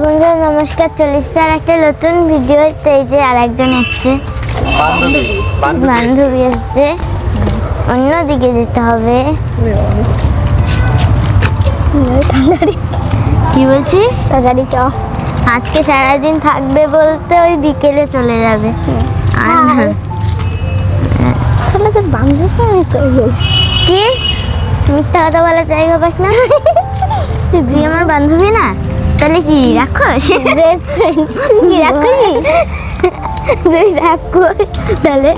বন্ধুরা নমস্কার চল্লিশ আর একটা নতুন ভিডিওতে এই যে আরেকজন এসছে। বান্ধবী এসছে। অন্য দিকে যেতে হবে। কি বলছিস? তাড়াতাড়ি চ। আজকে সারাদিন থাকবে বলতে ওই বিকেলে চলে যাবে। আর তোর বান্ধবী আমি কি? মিথ্যা কথা বলার জায়গা পাস না? তুই আমার বান্ধবী না? তাহলে কি রাক্ষস? বেস্ট ফ্রেন্ড কি রাক্ষসী? তুই রাক্ষস। তাহলে?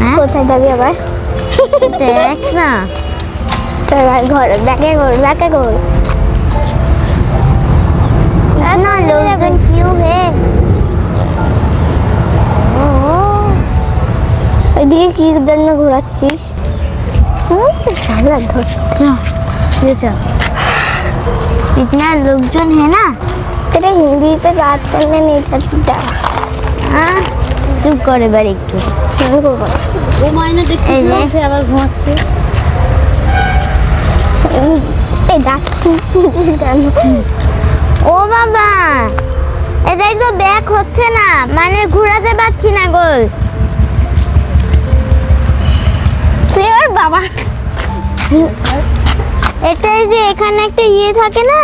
হ্যাঁ? কোথায় যাবি আবার? দেখ না। চল আর ঘর ব্যাকে ঘর ব্যাকে ঘর। না লোকজন কিউ হে। ওইদিকে কি জন্য ঘোরাচ্ছিস? সারা ধর ये सब इतना लोकजन है ना तेरे हिंदी पे बात करने नहीं चाहता हाँ चुप করে এবার একটু আমি করবো না ও মাইনা দেখছিস এই না যে। সে আবার ঘুমাচ্ছে এই ডাক দিস কেন ও বাবা এটাই তো ব্যাক হচ্ছে না মানে ঘোরাতে পারছি না গোল তুই আর বাবা এটাই যে এখানে একটা ইয়ে থাকে না?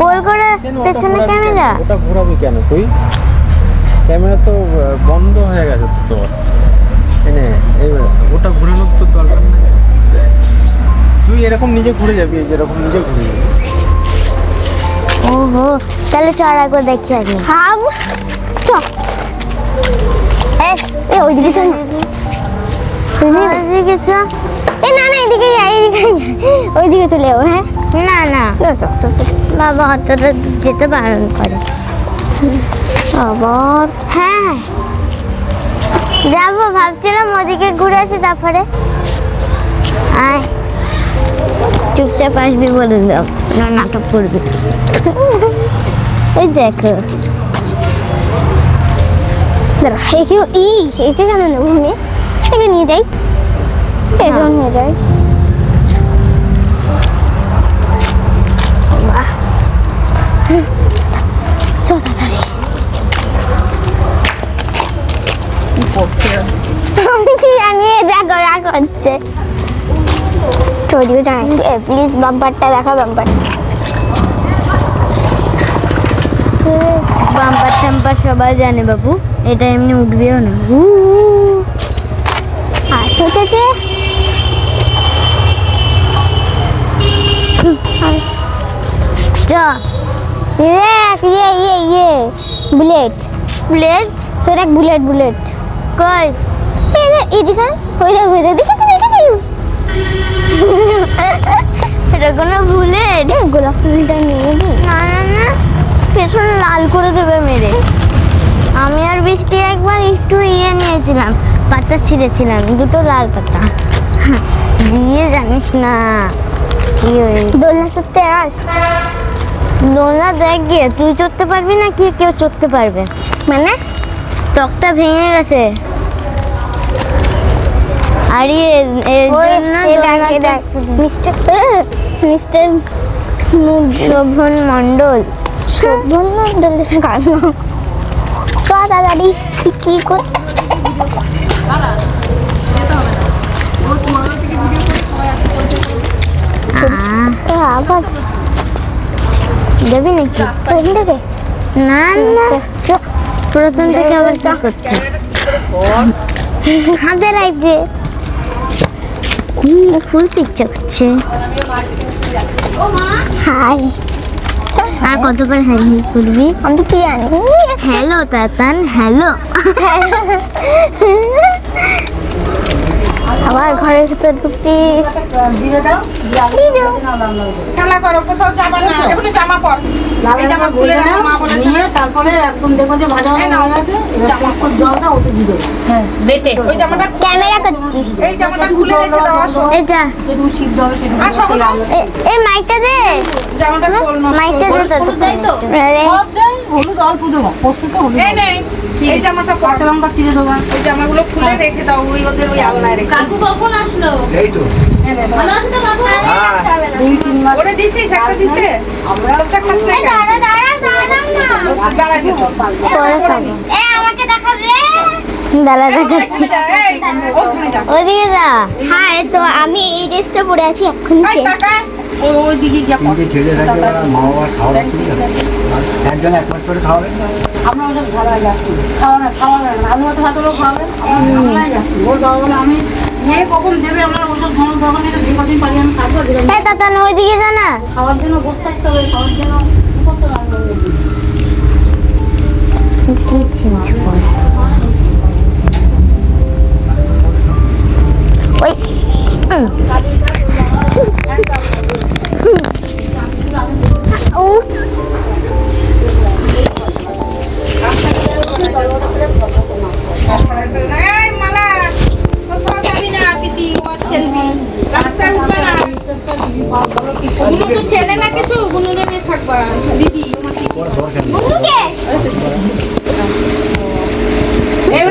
গোল করে পেছনে ক্যামেরা ওটা ঘোরাবি কেন তুই? ক্যামেরা তো বন্ধ হয়ে গেছে তো তোর। এনে এই ওটা ঘোরানোর তো দরকার নেই। তুই এরকম নিজে ঘুরে যাবি এই যেরকম নিজে ঘুরে যাবি। ওহো তাহলে চড় একবার দেখি আগে। হাম চ এই, এ ওইদিকে চল। না। ওইদিকে চ এ না না এদিকে এদিকে। ওইদিকে চলে যাব হ্যাঁ? না না। বাবা অতটা যেতে বারণ করে। আবার? হ্যাঁ যাব ভাবছিলাম ওদিকে ঘুরে আসি তারপরে। আয়। চুপচাপ আসবি বলে দাও না নাটক করবি এই দেখো। দাঁড়া একে ই একে কেন নেব আমি? আমি কি জানি করছে। ওইদিকে যাই প্লিজ বাম্পারটা দেখা বাম্পার বাম্পার টেম্পার সবাই জানে বাবু। এটা এমনি উঠবেও না। আর উঠেছে বুলেট। প্লেজ দেখ বুলেট বুলেট। কই? এদিকে ওই দেখ ওই দেখ দেখেছিস দেখেছিস এটা কোনো ভুলে গোলাপ ফুলটা নিয়ে নি। না না না পেছন লাল করে দেবে মেরে। আমি আর বৃষ্টি একবার একটু ইয়ে নিয়েছিলাম পাতা ছিঁড়েছিলাম দুটো লাল পাতা। দিয়ে জানিস না কি হয়েছে দোলনা চড়তে আস। দোলনা দেখ গিয়ে তুই চড়তে পারবি না কি কেউ চড়তে পারবে? মানে? টকটা ভেঙে গেছে। আর এর জন্য মিস্টার মিস্টার শোভন মণ্ডল। শোভন দোলনা গান চ তাড়াতাড়ি কি কর আবার যাবি নাকি? কোন থেকে? না না। চ প্রথম থেকে আবার কি করতে? হাতে লাগছে হুম, খুলতে ইচ্ছা করছে হাই আর কতবার হ্যাঁ করবি আমি তো কি জানি? হ্যালো তাতান হ্যালো আবার ঘরের ভিতর ঢুকটি খেলা করো কোথাও যাবা না এগুলো জামা পর। এই জামা খুলে রাখো মা বলেছে তারপরে একদম দেখো যে ভাজা ভাজা হয়ে গেছে এবার কষ্ট জলটা ওতে দিয়ে হ্যাঁ বেটে। ওই জামাটা ক্যামেরা করছি। এই জামাটা খুলে রেখে দাও আসো। এটা যেটুকু সিদ্ধ হবে সেটুকু আসো এই মাইকটা দে। জামাটা খোল মা। দে তো তাই তো। হলুদ অল্প দেবো। হলুদ এই নে এই জামাটা পর। কাঁচা লঙ্কা চিড়ে দেবো। ওই জামাগুলো খুলে রেখে দাও ওই ওদের ওই আলনায় রেখে কাকু কখন আসলো? এই তো। হ্যাঁ। এখানে হ্যাঁ আমি এই ড্রেসটা পরে আছি। ওই ওইদিকে একজন এক মাস করে খাওয়াবেন আমরা ওদের ভাড়ায় যাচ্ছি। খাওয়া না আলু ভাত ভাত হলেও আমরা যাচ্ছি। ওর বাবা বলে আমি মেয়ে কখন দেবে? আমরা ওসব ধরনের দোকান নিয়ে যে কদিন পারি আমি ওইদিকে না। খাওয়ার জন্য বসে থাকতে হবে খাওয়ার জন্য করতে পারব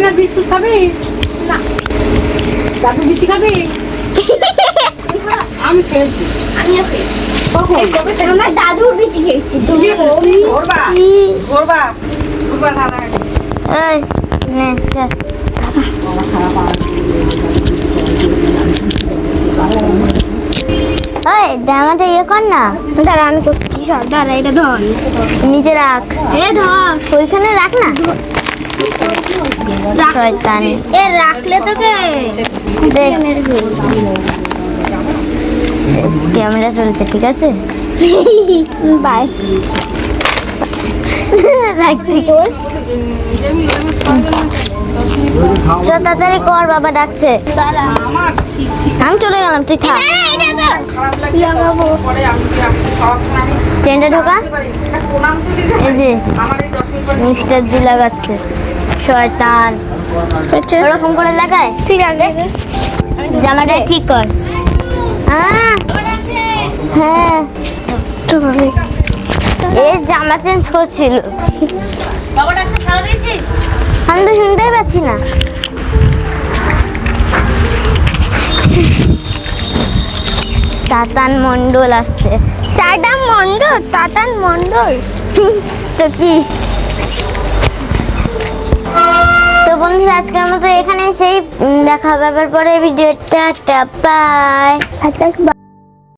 না বিস্কুট খাবি? না। দাদু বিচি খাবি? আমি খেয়েছি। আমিও খেয়েছি। আমরা দাদুর বিচি খেয়েছি তুমি ঘুরবা, ঘুরবা, ঘুরবা দাদা। এই নে চল। ওই জামাটা ইয়ে কর না। দাঁড়া আমি করছি সব দাঁড়া এটা ধর। নিচে রাখ। এ ধর। ওইখানে রাখ না। শয়তান। এ রাখলে তোকে। দেখ। ক্যামেরা চলছে ঠিক আছে? বাই। রাখবি তোর চ তাড়াতাড়ি কর বাবা ডাকছে। আমি চলে গেলাম তুই থাক। ট্রেনটা ঢোকা। এই যে এই মিস্টার জি লাগাচ্ছে। শয়তান। ওরকম করে লাগায়? তুই রাখবে জামাটা ঠিক কর। হ্যাঁ। এ জামা চেঞ্জ করছিল। আমি তো শুনতেই পাচ্ছি না। টাটান মন্ডল আসছে। টাটা মন্ডল টাটান মন্ডল তো কি? তো বন্ধুরা, আজকের মতো এখানে সেই দেখা হবে পরে ভিডিওটা আচ্ছা